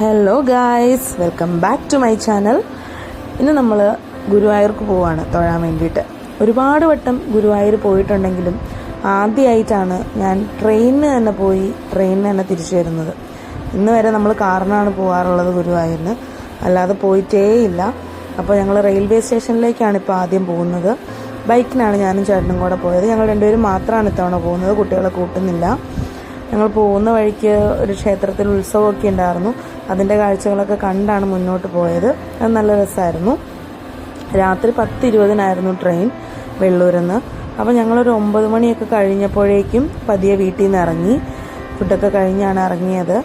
Hello guys welcome back to my channel ഇന്ന് നമ്മൾ ഗുരുവായൂർക്ക് പോവാണ് തൊഴാൻ വേണ്ടിയിട്ട്. ഒരുപാട് വട്ടം ഗുരുവായൂർ പോയിട്ടുണ്ടെങ്കിലും ആദ്യമായിട്ടാണ് ഞാൻ ട്രെയിനിന് തന്നെ പോയി ട്രെയിനിന് തന്നെ തിരിച്ചു വരുന്നത്. ഇന്ന് വരെ നമ്മൾ കാറിനാണ് പോകാറുള്ളത് ഗുരുവായൂരിന്. അല്ലാതെ പോയിട്ടേ ഇല്ല. അപ്പോൾ ഞങ്ങൾ റെയിൽവേ സ്റ്റേഷനിലേക്കാണ് ഇപ്പോൾ ആദ്യം പോകുന്നത്. ബൈക്കിനാണ് ഞാനും ചേട്ടനും കൂടെ പോയത്. ഞങ്ങൾ രണ്ടുപേരും മാത്രമാണ് ഇത്തവണ പോകുന്നത്. കുട്ടികളെ കൂട്ടുന്നില്ല. ഞങ്ങൾ പോകുന്ന വഴിക്ക് ഒരു ക്ഷേത്രത്തിൽ ഉത്സവമൊക്കെ ഉണ്ടായിരുന്നു. അതിന്റെ കാഴ്ചകളൊക്കെ കണ്ടാണ് മുന്നോട്ട് പോയത്. അത് നല്ല രസമായിരുന്നു രാത്രി പത്ത് ഇരുപതിനായിരുന്നു ട്രെയിൻ വെള്ളൂരിൽ നിന്ന് അപ്പോൾ ഞങ്ങളൊരു ഒമ്പത് മണിയൊക്കെ കഴിഞ്ഞപ്പോഴേക്കും പതിയെ വീട്ടിൽ നിന്ന് ഇറങ്ങി. ഫുഡൊക്കെ കഴിഞ്ഞാണ് ഇറങ്ങിയത്.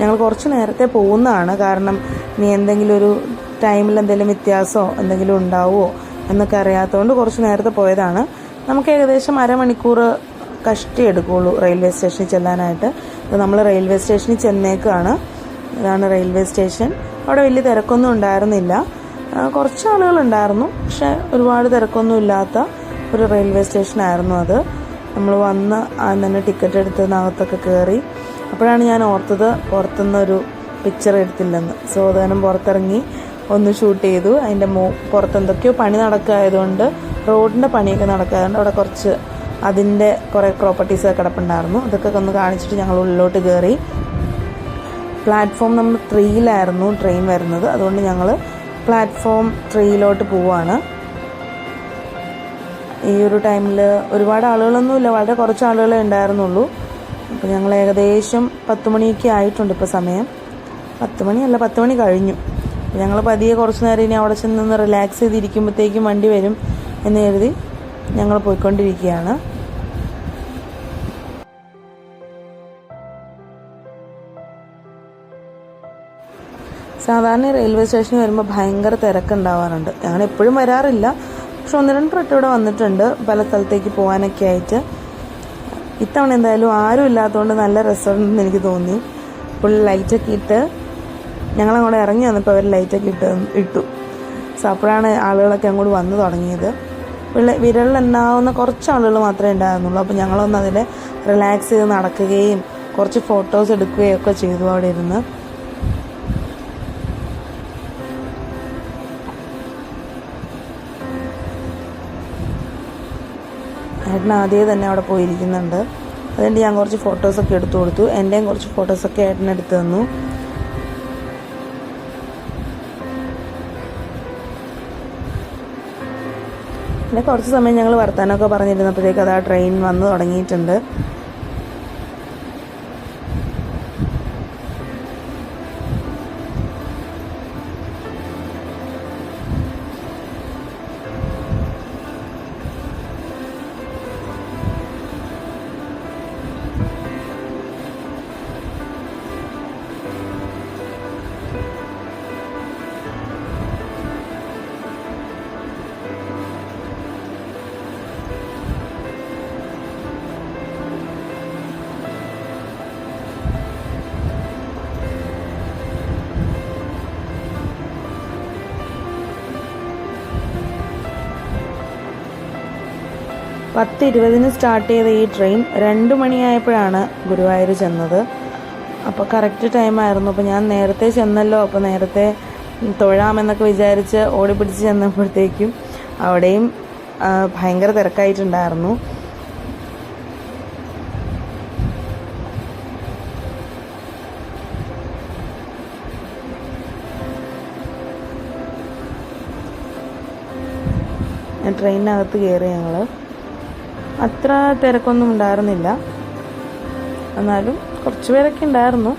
ഞങ്ങൾ കുറച്ച് നേരത്തെ പോകുന്നതാണ്. കാരണം ഇനി എന്തെങ്കിലും ഒരു ടൈമിൽ എന്തെങ്കിലും വ്യത്യാസമോ എന്തെങ്കിലും ഉണ്ടാവുമോ എന്നൊക്കെ അറിയാത്തതുകൊണ്ട് കുറച്ച് നേരത്തെ പോയതാണ്. നമുക്ക് ഏകദേശം അരമണിക്കൂർ കഷ്ടി എടുക്കുകയുള്ളൂ റെയിൽവേ സ്റ്റേഷനിൽ ചെല്ലാനായിട്ട്. ഇത് നമ്മൾ റെയിൽവേ സ്റ്റേഷനിൽ ചെന്നേക്കാണ്. ഇതാണ് റെയിൽവേ സ്റ്റേഷൻ. അവിടെ വലിയ തിരക്കൊന്നും ഉണ്ടായിരുന്നില്ല. കുറച്ച് ആളുകളുണ്ടായിരുന്നു പക്ഷെ ഒരുപാട് തിരക്കൊന്നും ഇല്ലാത്ത ഒരു റെയിൽവേ സ്റ്റേഷനായിരുന്നു അത്. നമ്മൾ വന്ന് തന്നെ ടിക്കറ്റ് എടുത്ത് എടുത്തതിനകത്തൊക്കെ കയറി അപ്പോഴാണ് ഞാൻ ഓർത്തത് പുറത്തുനിന്നൊരു പിക്ചർ എടുത്തില്ലെന്ന്. സോ അതാനും പുറത്തിറങ്ങി ഒന്ന് ഷൂട്ട് ചെയ്തു. അതിന്റെ മോ പുറത്ത് എന്തൊക്കെയോ പണി നടക്കായതുകൊണ്ട് റോഡിന്റെ പണിയൊക്കെ നടക്കായതുകൊണ്ട് അവിടെ കുറച്ച് അതിന്റെ കുറേ പ്രോപ്പർട്ടീസ് കിടപ്പുണ്ടായിരുന്നു. അതൊക്കെ ഒന്ന് കാണിച്ചിട്ട് ഞങ്ങൾ ഉള്ളിലോട്ട് കയറി പ്ലാറ്റ്ഫോം നമ്പർ ത്രീയിലായിരുന്നു ട്രെയിൻ വരുന്നത്. അതുകൊണ്ട് ഞങ്ങൾ പ്ലാറ്റ്ഫോം ത്രീയിലോട്ട് പോവാണ്. ഈ ഒരു ടൈമിൽ ഒരുപാട് ആളുകളൊന്നുമില്ല. വളരെ കുറച്ച് ആളുകളെ ഉണ്ടായിരുന്നുള്ളൂ. അപ്പോൾ ഞങ്ങൾ ഏകദേശം പത്ത് മണിയൊക്കെ ആയിട്ടുണ്ട് ഇപ്പോൾ സമയം. പത്ത് മണിയല്ല പത്ത് മണി കഴിഞ്ഞു. ഞങ്ങൾ പതിയെ കുറച്ച് നേരം ഇനി അവിടെ ചെന്ന് റിലാക്സ് ചെയ്തിരിക്കുമ്പോഴത്തേക്കും വണ്ടി വരും എന്ന് കരുതി ഞങ്ങൾ പോയിക്കൊണ്ടിരിക്കുകയാണ്. സാധാരണ റെയിൽവേ സ്റ്റേഷനിൽ വരുമ്പോൾ ഭയങ്കര തിരക്കുണ്ടാവാറുണ്ട്. ഞങ്ങൾ എപ്പോഴും വരാറില്ല. പക്ഷെ ഒന്ന് രണ്ട് വട്ടം ഇവിടെ വന്നിട്ടുണ്ട്. പല സ്ഥലത്തേക്ക് പോകാനൊക്കെ ആയിട്ട്. ഇത്തവണ എന്തായാലും ആരും ഇല്ലാത്തതുകൊണ്ട് നല്ല രസമുണ്ടെന്ന് എനിക്ക് തോന്നി. ഫുൾ ലൈറ്റൊക്കെ ഇട്ട് ഞങ്ങളങ്ങോട്ട് ഇറങ്ങി വന്നപ്പോൾ അവർ ലൈറ്റൊക്കെ ഇട്ട് ഇട്ടു. സോ അപ്പോഴാണ് ആളുകളൊക്കെ അങ്ങോട്ട് വന്നു തുടങ്ങിയത്. വിള്ള വിരലിലെണ്ണാവുന്ന കുറച്ച് ആളുകൾ മാത്രമേ ഉണ്ടായിരുന്നുള്ളൂ. അപ്പോൾ ഞങ്ങളൊന്ന് അതിൽ റിലാക്സ് ചെയ്ത് നടക്കുകയും കുറച്ച് ഫോട്ടോസ് എടുക്കുകയും ഒക്കെ ചെയ്തു അവിടെ ഇരുന്ന്. ഏട്ടൻ ആദ്യമേ തന്നെ അവിടെ പോയിരിക്കുന്നുണ്ട്. അതുകൊണ്ട് ഞാൻ കുറച്ച് ഫോട്ടോസൊക്കെ എടുത്തു കൊടുത്തു. എന്റെയും കുറച്ച് ഫോട്ടോസൊക്കെ ഏട്ടൻ എടുത്തു തന്നു. പിന്നെ കുറച്ച് സമയം ഞങ്ങൾ വർത്താനമൊക്കെ പറഞ്ഞിരുന്നപ്പോഴേക്കും അത് ആ ട്രെയിൻ വന്ന് തുടങ്ങിയിട്ടുണ്ട്. പത്ത് ഇരുപതിന് സ്റ്റാർട്ട് ചെയ്ത ഈ ട്രെയിൻ രണ്ട് മണിയായപ്പോഴാണ് ഗുരുവായൂർ ചെന്നത്. അപ്പോൾ കറക്റ്റ് ടൈമായിരുന്നു അപ്പോൾ ഞാൻ നേരത്തെ ചെന്നല്ലോ. അപ്പോൾ നേരത്തെ തൊഴാമെന്നൊക്കെ വിചാരിച്ച് ഓടിപ്പിടിച്ച് ചെന്നപ്പോഴത്തേക്കും അവിടെയും ഭയങ്കര തിരക്കായിട്ടുണ്ടായിരുന്നു. ട്രെയിനിനകത്ത് കയറി ഞങ്ങൾ അത്ര തിരക്കൊന്നും ഉണ്ടായിരുന്നില്ല. എന്നാലും കുറച്ച് പേരൊക്കെ ഉണ്ടായിരുന്നു.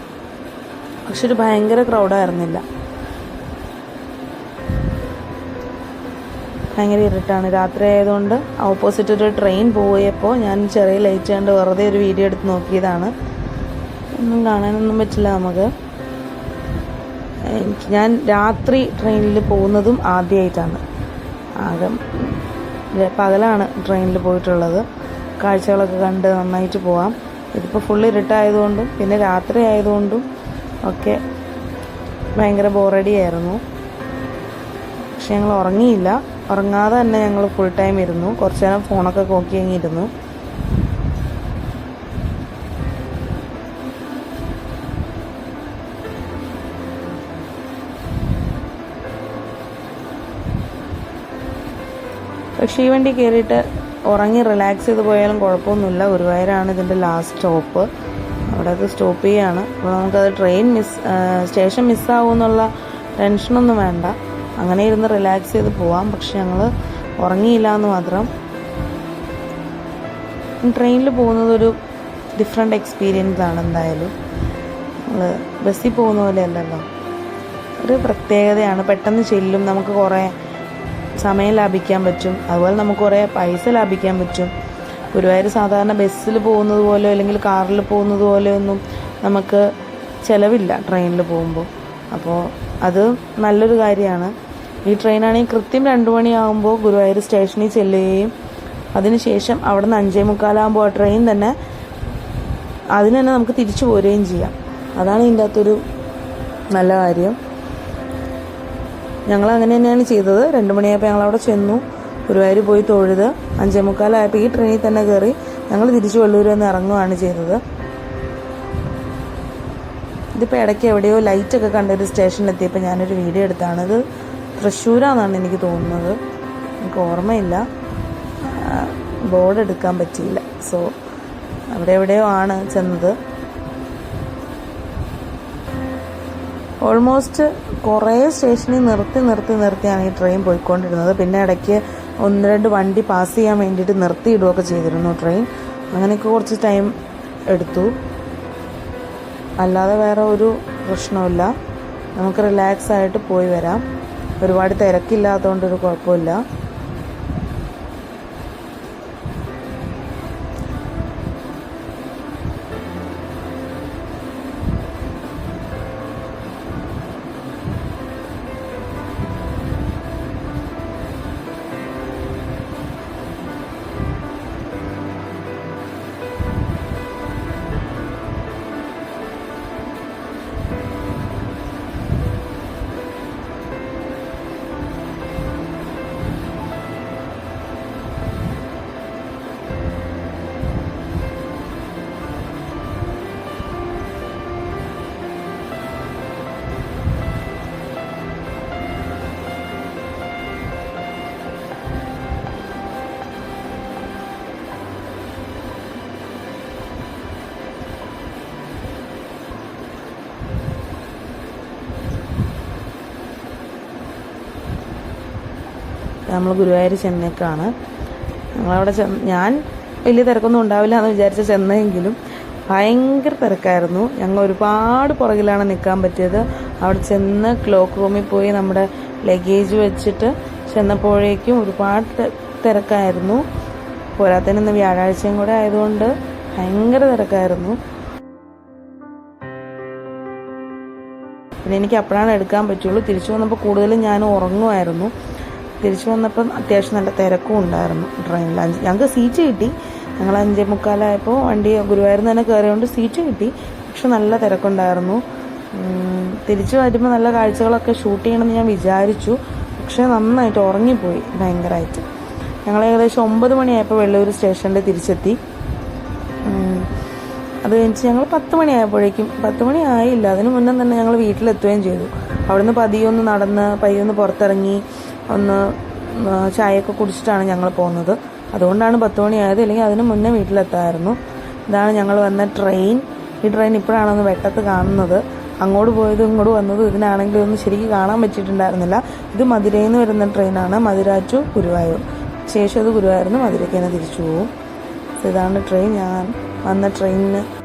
പക്ഷെ ഒരു ഭയങ്കര ക്രൗഡായിരുന്നില്ല ഭയങ്കര ഇരുട്ടാണ്. രാത്രി ആയതുകൊണ്ട് ഓപ്പോസിറ്റ് ഒരു ട്രെയിൻ പോയപ്പോൾ ഞാൻ ചെറിയ ലൈറ്റ് കണ്ട് വെറുതെ ഒരു വീഡിയോ എടുത്ത് നോക്കിയതാണ്. ഒന്നും കാണാനൊന്നും പറ്റില്ല നമുക്ക്. എനിക്ക് ഞാൻ രാത്രി ട്രെയിനിൽ പോകുന്നതും ആദ്യമായിട്ടാണ് ആകെ പകലാണ് ട്രെയിനിൽ പോയിട്ടുള്ളത്. കാഴ്ചകളൊക്കെ കണ്ട് നന്നായിട്ട് പോവാം. ഇതിപ്പോൾ ഫുൾ ഇരുട്ടായതുകൊണ്ടും പിന്നെ രാത്രി ആയതുകൊണ്ടും ഒക്കെ ഭയങ്കര ബോറടിയായിരുന്നു പക്ഷെ ഞങ്ങൾ ഉറങ്ങിയില്ല. ഉറങ്ങാതെ തന്നെ ഞങ്ങൾ ഫുൾ ടൈം ഇരുന്നു. കുറച്ച് നേരം ഫോണൊക്കെ നോക്കി അങ്ങ് ഇരുന്നു പക്ഷേ ഈ വണ്ടി കയറിയിട്ട് ഉറങ്ങി റിലാക്സ് ചെയ്ത് പോയാലും കുഴപ്പമൊന്നുമില്ല. ഗുരുവായൂരാണ് ഇതിന്റെ ലാസ്റ്റ് സ്റ്റോപ്പ് അവിടെ അത് സ്റ്റോപ്പ് ചെയ്യാണ്. അപ്പോൾ നമുക്കത് ട്രെയിൻ മിസ് സ്റ്റേഷൻ മിസ്സാവുമെന്നുള്ള ടെൻഷനൊന്നും വേണ്ട. അങ്ങനെ ഇരുന്ന് റിലാക്സ് ചെയ്ത് പോവാം. പക്ഷെ ഞങ്ങൾ ഉറങ്ങിയില്ല എന്ന് മാത്രം ട്രെയിനിൽ പോകുന്നത് ഒരു ഡിഫറെന്റ് എക്സ്പീരിയൻസ് ആണ് എന്തായാലും. നമ്മൾ ബസ്സിൽ പോകുന്ന പോലെ അല്ലല്ലോ. ഒരു പ്രത്യേകതയാണ്. പെട്ടെന്ന് ചെല്ലും. നമുക്ക് കുറേ സമയം ലാഭിക്കാൻ പറ്റും. അതുപോലെ നമുക്ക് കുറേ പൈസ ലാഭിക്കാൻ പറ്റും. ഗുരുവായൂർ സാധാരണ ബസ്സിൽ പോകുന്നത് പോലെ അല്ലെങ്കിൽ കാറിൽ പോകുന്നത് പോലെ ഒന്നും നമുക്ക് ചിലവില്ല ട്രെയിനിൽ പോകുമ്പോൾ അപ്പോൾ അത് നല്ലൊരു കാര്യമാണ്. ഈ ട്രെയിനാണെങ്കിൽ കൃത്യം രണ്ട് മണിയാകുമ്പോൾ ഗുരുവായൂർ സ്റ്റേഷനിൽ ചെല്ലുകയും അതിനുശേഷം അവിടെ നിന്ന് അഞ്ചേ മുക്കാലാകുമ്പോൾ ആ ട്രെയിൻ തന്നെ അതിന് തന്നെ നമുക്ക് തിരിച്ചു പോരുകയും ചെയ്യാം. അതാണ് ഇതിന്റെ അകത്തൊരു നല്ല കാര്യം. ഞങ്ങൾ അങ്ങനെ തന്നെയാണ് ചെയ്തത്. രണ്ട് മണിയായപ്പോൾ ഞങ്ങൾ അവിടെ ചെന്നു. ഗുരുവായൂർ പോയി തൊഴുത്. അഞ്ചേ മുക്കാലായപ്പോൾ ഈ ട്രെയിനിൽ തന്നെ കയറി ഞങ്ങൾ തിരിച്ചു വള്ളൂർ വന്ന് ഇറങ്ങുകയാണ് ചെയ്തത്. ഇതിപ്പോൾ ഇടയ്ക്ക് എവിടെയോ ലൈറ്റൊക്കെ കണ്ടൊരു സ്റ്റേഷനിലെത്തിയപ്പോൾ ഞാനൊരു വീഡിയോ എടുത്താണ്. ഇത് തൃശ്ശൂരാണെന്നാണ് എനിക്ക് തോന്നുന്നത്. എനിക്ക് ഓർമ്മയില്ല. ബോർഡ് എടുക്കാൻ പറ്റിയില്ല. സോ അവിടെ എവിടെയോ ആണ് ചെന്നത്. ഓൾമോസ്റ്റ് കുറേ സ്റ്റേഷനിൽ നിർത്തി നിർത്തി നിർത്തിയാണ് ഈ ട്രെയിൻ പോയിക്കൊണ്ടിരുന്നത്. പിന്നെ ഇടയ്ക്ക് ഒന്ന് രണ്ട് വണ്ടി പാസ് ചെയ്യാൻ വേണ്ടിയിട്ട് നിർത്തിയിടുകയൊക്കെ ചെയ്തിരുന്നു ട്രെയിൻ അങ്ങനെയൊക്കെ കുറച്ച് ടൈം എടുത്തു. അല്ലാതെ വേറെ ഒരു പ്രശ്നമില്ല നമുക്ക് റിലാക്സ് ആയിട്ട് പോയി വരാം. ഒരുപാട് തിരക്കില്ലാത്തതുകൊണ്ടൊരു കുഴപ്പമില്ല. നമ്മൾ ഗുരുവായൂർ ചെന്നേക്കാണ്. ഞങ്ങളവിടെ ചെന്ന് ഞാൻ വലിയ തിരക്കൊന്നും ഉണ്ടാവില്ല എന്ന് വിചാരിച്ച് ചെന്നെങ്കിലും ഭയങ്കര തിരക്കായിരുന്നു. ഞങ്ങൾ ഒരുപാട് പുറകിലാണ് നിൽക്കാൻ പറ്റിയത്. അവിടെ ചെന്ന് ക്ലോക്ക് റൂമിൽ പോയി നമ്മുടെ ലഗേജ് വെച്ചിട്ട് ചെന്നപ്പോഴേക്കും ഒരുപാട് തിരക്കായിരുന്നു. പോരാത്തതിന് ഇന്ന് വ്യാഴാഴ്ചയും കൂടെ ആയതുകൊണ്ട് ഭയങ്കര തിരക്കായിരുന്നു. പിന്നെ എനിക്ക് അപ്പോഴാണ് എടുക്കാൻ പറ്റുള്ളൂ. തിരിച്ചു വന്നപ്പോൾ കൂടുതലും ഞാൻ ഉറങ്ങുമായിരുന്നു. തിരിച്ചു വന്നപ്പം അത്യാവശ്യം നല്ല തിരക്കും ഉണ്ടായിരുന്നു ട്രെയിനിൽ. അഞ്ച് ഞങ്ങൾക്ക് സീറ്റ് കിട്ടി. ഞങ്ങൾ അഞ്ചേ മുക്കാലായപ്പോൾ വണ്ടി ഗുരുവായൂർ തന്നെ കയറിയതുകൊണ്ട് സീറ്റ് കിട്ടി. പക്ഷെ നല്ല തിരക്കുണ്ടായിരുന്നു. തിരിച്ചു വരുമ്പോൾ നല്ല കാഴ്ചകളൊക്കെ ഷൂട്ട് ചെയ്യണമെന്ന് ഞാൻ വിചാരിച്ചു. പക്ഷേ നന്നായിട്ട് ഉറങ്ങിപ്പോയി ഭയങ്കരമായിട്ട് ഞങ്ങൾ ഏകദേശം ഒമ്പത് മണിയായപ്പോൾ വെള്ളൂർ സ്റ്റേഷനിൽ തിരിച്ചെത്തി. അത് കഴിഞ്ഞ് ഞങ്ങൾ പത്ത് മണിയായപ്പോഴേക്കും പത്ത് മണി ആയില്ല. അതിന് മുന്നേ തന്നെ ഞങ്ങൾ വീട്ടിലെത്തുകയും ചെയ്തു. അവിടുന്ന് പതിയൊന്ന് നടന്ന് പയ്യൊന്ന് പുറത്തിറങ്ങി. ഒന്ന് ചായയൊക്കെ കുടിച്ചിട്ടാണ് ഞങ്ങൾ പോകുന്നത്. അതുകൊണ്ടാണ് പത്ത് മണിയായത്. അല്ലെങ്കിൽ അതിന് മുന്നേ വീട്ടിലെത്താമായിരുന്നു ഇതാണ് ഞങ്ങൾ വന്ന ട്രെയിൻ. ഈ ട്രെയിൻ ഇപ്പോഴാണ് ഒന്ന് വെട്ടത്ത് കാണുന്നത്. അങ്ങോട്ട് പോയതും ഇങ്ങോട്ട് വന്നതും ഇതിനാണെങ്കിലും ഒന്നും ശരിക്കും കാണാൻ പറ്റിയിട്ടുണ്ടായിരുന്നില്ല. ഇത് മധുരയിൽ നിന്ന് വരുന്ന ട്രെയിനാണ്. മധുര ടു ഗുരുവായൂർ. ശേഷം അത് ഗുരുവായൂർ നിന്ന് മധുരയ്ക്ക് തന്നെ തിരിച്ചു പോകും ഇതാണ് ട്രെയിൻ. ഞാൻ വന്ന ട്രെയിനിന്